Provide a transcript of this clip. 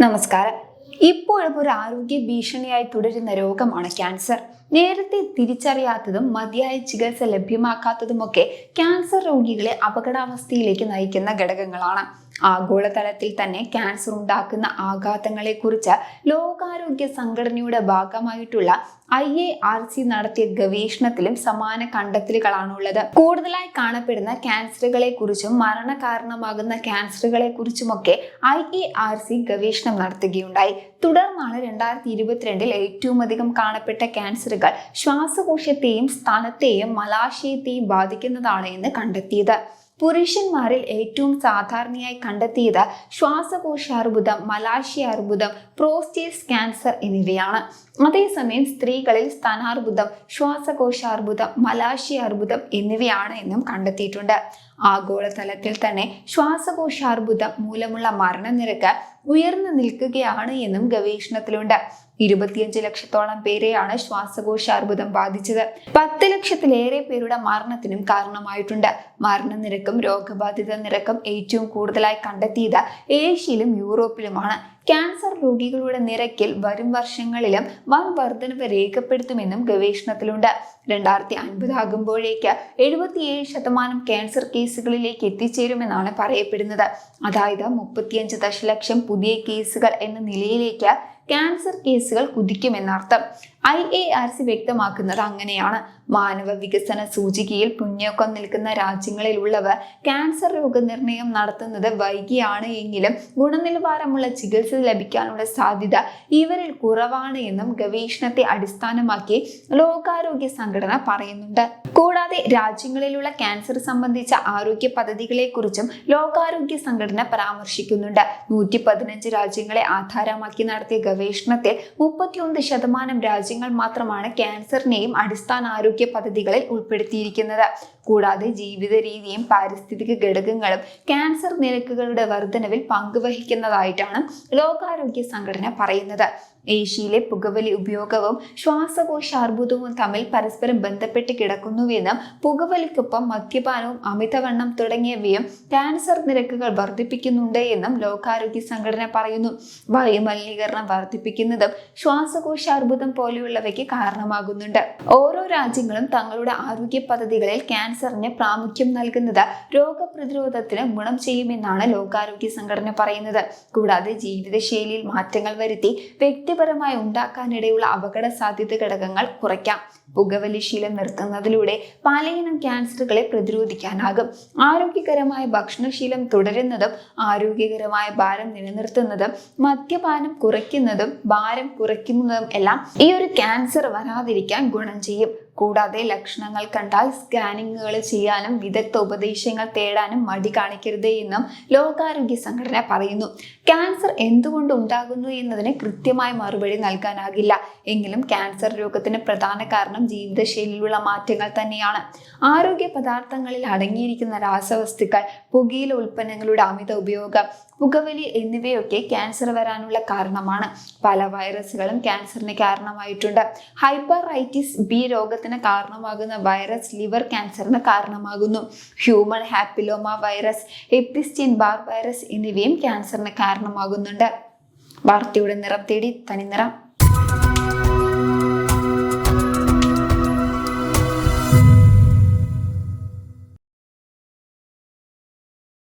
നമസ്കാരം. ഇപ്പോഴും ഒരു ആരോഗ്യ ഭീഷണിയായി തുടരുന്ന രോഗമാണ് ക്യാൻസർ. നേരത്തെ തിരിച്ചറിയാത്തതും മതിയായ ചികിത്സ ലഭ്യമാക്കാത്തതുമൊക്കെ ക്യാൻസർ രോഗികളെ അപകടാവസ്ഥയിലേക്ക് നയിക്കുന്ന ഘടകങ്ങളാണ്. ആഗോളതലത്തിൽ തന്നെ ക്യാൻസർ ഉണ്ടാക്കുന്ന ആഘാതങ്ങളെക്കുറിച്ച് ലോകാരോഗ്യ സംഘടനയുടെ ഭാഗമായിട്ടുള്ള ഐ എ ആർ സി നടത്തിയ ഗവേഷണത്തിലും സമാന കണ്ടെത്തലുകളാണുള്ളത്. കൂടുതലായി കാണപ്പെടുന്ന ക്യാൻസറുകളെ കുറിച്ചും മരണകാരണമാകുന്ന ക്യാൻസറുകളെ കുറിച്ചുമൊക്കെ ഐ എ ആർ സി ഗവേഷണം നടത്തുകയുണ്ടായി. തുടർന്നാണ് രണ്ടായിരത്തി ഇരുപത്തിരണ്ടിൽ ഏറ്റവും അധികം കാണപ്പെട്ട ക്യാൻസറുകൾ ശ്വാസകോശത്തെയും സ്ഥാനത്തെയും മലാശയത്തെയും ബാധിക്കുന്നതാണ് എന്ന് കണ്ടെത്തിയത്. പുരുഷന്മാരിൽ ഏറ്റവും സാധാരണയായി കണ്ടെത്തിയത് ശ്വാസകോശാർബുദം മലാശയാർബുദം പ്രോസ്റ്റേറ്റ് ക്യാൻസർ എന്നിവയാണ്. അതേസമയം സ്ത്രീകളിൽ സ്ഥാനാർബുദം ശ്വാസകോശാർബുദം മലാശയാർബുദം എന്നിവയാണ് എന്നും കണ്ടെത്തിയിട്ടുണ്ട്. ആഗോളതലത്തിൽ തന്നെ ശ്വാസകോശാർബുദം മൂലമുള്ള മരണനിരക്ക് ഉയർന്നു നിൽക്കുകയാണ് എന്നും ഗവേഷണത്തിലുണ്ട്. ഇരുപത്തിയഞ്ച് ലക്ഷത്തോളം പേരെയാണ് ശ്വാസകോശ അർബുദം ബാധിച്ചത്. പത്ത് ലക്ഷത്തിലേറെ പേരുടെ മരണത്തിനും കാരണമായിട്ടുണ്ട്. മരണനിരക്കും രോഗബാധിത നിരക്കും ഏറ്റവും കൂടുതലായി കണ്ടെത്തിയത് ഏഷ്യയിലും യൂറോപ്പിലുമാണ്. ക്യാൻസർ രോഗികളുടെ നിരക്കിൽ വരും വർഷങ്ങളിലും വൻ വർധനവ് രേഖപ്പെടുത്തുമെന്നും ഗവേഷണത്തിലുണ്ട്. രണ്ടായിരത്തി അൻപതാകുമ്പോഴേക്ക് എഴുപത്തിയേഴ് ശതമാനം ക്യാൻസർ കേസുകളിലേക്ക് എത്തിച്ചേരുമെന്നാണ് പറയപ്പെടുന്നത്. അതായത് മുപ്പത്തിയഞ്ച് ദശലക്ഷം പുതിയ കേസുകൾ എന്ന നിലയിലേക്ക് ക്യാൻസർ കേസുകൾ കുതിക്കുമെന്നർത്ഥം. ഐ എ ആർ സി വ്യക്തമാക്കുന്നത് അങ്ങനെയാണ്. മാനവ വികസന സൂചികയിൽ മുന്നോക്കം നിൽക്കുന്ന രാജ്യങ്ങളിലുള്ളവർ ക്യാൻസർ രോഗനിർണയം നടത്തുന്നത് വൈകിയാണ് എങ്കിലും ഗുണനിലവാരമുള്ള ചികിത്സ ലഭിക്കാനുള്ള സാധ്യത ഇവരിൽ കുറവാണ് എന്നും ഗവേഷണത്തെ അടിസ്ഥാനമാക്കി ലോകാരോഗ്യ സംഘടന പറയുന്നുണ്ട്. കൂടാതെ രാജ്യങ്ങളിലുള്ള ക്യാൻസർ സംബന്ധിച്ച ആരോഗ്യ പദ്ധതികളെക്കുറിച്ചും ലോകാരോഗ്യ സംഘടന പരാമർശിക്കുന്നുണ്ട്. നൂറ്റി പതിനഞ്ച് രാജ്യങ്ങളെ ആധാരമാക്കി നടത്തിയ ഗവേഷണത്തിൽ മുപ്പത്തിയൊന്ന് ശതമാനം രാജ്യങ്ങൾ മാത്രമാണ് ക്യാൻസറിനെയും അടിസ്ഥാന ആരോഗ്യ പദ്ധതികളിൽ ഉൾപ്പെടുത്തിയിരിക്കുന്നത്. കൂടാതെ ജീവിത രീതിയും പാരിസ്ഥിതിക ഘടകങ്ങളും ക്യാൻസർ നിരക്കുകളുടെ വർധനവിൽ പങ്കുവഹിക്കുന്നതായിട്ടാണ് ലോകാരോഗ്യ സംഘടന പറയുന്നത്. ഏഷ്യയിലെ പുകവലി ഉപയോഗവും ശ്വാസകോശാർബുദവും തമ്മിൽ പരസ്പരം ബന്ധപ്പെട്ട് കിടക്കുന്നുവെന്നും പുകവലിക്കൊപ്പം മദ്യപാനവും അമിതവണ്ണം തുടങ്ങിയവയും ക്യാൻസർ നിരക്കുകൾ വർദ്ധിപ്പിക്കുന്നുണ്ട് എന്നും ലോകാരോഗ്യ സംഘടന പറയുന്നു. വായുമലിനീകരണം വർദ്ധിപ്പിക്കുന്നതും ശ്വാസകോശാർബുദം പോലെയുള്ളവയ്ക്ക് കാരണമാകുന്നുണ്ട്. ഓരോ രാജ്യങ്ങളും തങ്ങളുടെ ആരോഗ്യ പദ്ധതികളിൽ ക്യാൻസറിന് പ്രാമുഖ്യം നൽകുന്നത് രോഗപ്രതിരോധത്തിന് ഗുണം ചെയ്യുമെന്നാണ് ലോകാരോഗ്യ സംഘടന പറയുന്നത്. കൂടാതെ ജീവിതശൈലിയിൽ മാറ്റങ്ങൾ വരുത്തി വ്യക്തിപരമായി ഉണ്ടാക്കാനിടയുള്ള അപകട സാധ്യത ഘടകങ്ങൾ കുറയ്ക്കാം. പുകവലി ശീലം നിർത്തുന്നതിലൂടെ പലയിനം ക്യാൻസറുകളെ പ്രതിരോധിക്കാനാകും. ആരോഗ്യകരമായ ഭക്ഷണശീലം തുടരുന്നതും ആരോഗ്യകരമായ ഭാരം നിലനിർത്തുന്നതും മദ്യപാനം കുറയ്ക്കുന്നതും ഭാരം കുറയ്ക്കുന്നതും എല്ലാം ഈ ഒരു ക്യാൻസർ വരാതിരിക്കാൻ ഗുണം ചെയ്യും. കൂടാതെ ലക്ഷണങ്ങൾ കണ്ടാൽ സ്കാനിങ്ങുകൾ ചെയ്യാനും വിദഗ്ധ ഉപദേശങ്ങൾ തേടാനും മടി കാണിക്കരുത് എന്നും ലോകാരോഗ്യ സംഘടന പറയുന്നു. ക്യാൻസർ എന്തുകൊണ്ട് ഉണ്ടാകുന്നു എന്നതിന് കൃത്യമായ മറുപടി നൽകാനാകില്ല. എങ്കിലും ക്യാൻസർ രോഗത്തിന് പ്രധാന കാരണം ജീവിതശൈലിയിലുള്ള മാറ്റങ്ങൾ തന്നെയാണ്. ആരോഗ്യ പദാർത്ഥങ്ങളിൽ അടങ്ങിയിരിക്കുന്ന രാസവസ്തുക്കൾ പുകയില ഉൽപ്പന്നങ്ങളുടെ അമിത ഉപയോഗം പുകവലി എന്നിവയൊക്കെ ക്യാൻസർ വരാനുള്ള കാരണമാണ്. പല വൈറസുകളും ക്യാൻസറിന് കാരണമായിട്ടുണ്ട്. ഹൈപ്പർ ബി രോഗത്തിന് കാരണമാകുന്ന വൈറസ് ലിവർ ക്യാൻസറിന് കാരണമാകുന്നു. Human papilloma virus Epstein Barr virus എന്നിവയും ക്യാൻസറിന് കാരണമാകുന്നുണ്ട്. വാർത്തയുടെ നിറം തേടി തനിനിറം